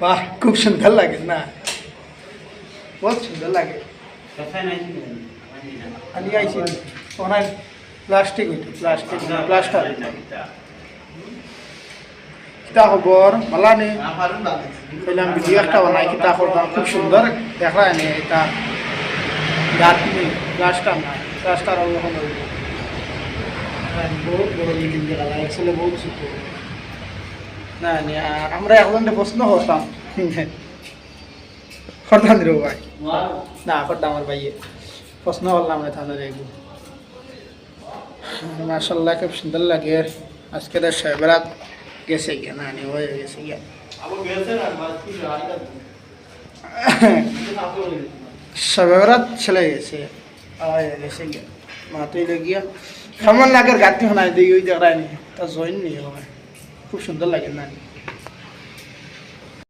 বাহ খুব সুন্দর লাগে না? বহুত সুন্দর লাগে। আমি আইছি। ওনার প্লাস্টিক হইতো প্লাস্টিক প্লাস্টার। কিতা খবর ভালা নে পেলাম ভিডিও একটা বানাই কিতা করতাম খুব সুন্দর। দেখা নে এটা। গাছ নেই প্লাস্টার না প্লাস্টার যখন বহুত বড় বিল্ডিং দেখা আসলে বহুত ছোট। না নে, আমরা এখন প্রশ্ন করতাম করতাম রে ভাই। না করতাম আমার ভাইয়ে। প্রশ্ন করলাম না তাহলে এগুলো মার্শাল্লাহ খুব সুন্দর লাগে। আজকে তো সাহেবরাত গেছে গিয়া না হয়ে গেছে গিয়া। সাহেবরাত চলে গেছে গেছে গিয়া। মাতুই গিয়া কেমন লাগে গাড়ি শোনাই দিই ওই দেখায় নি তা জয়েন নি হয় খুব সুন্দর লাগে নানি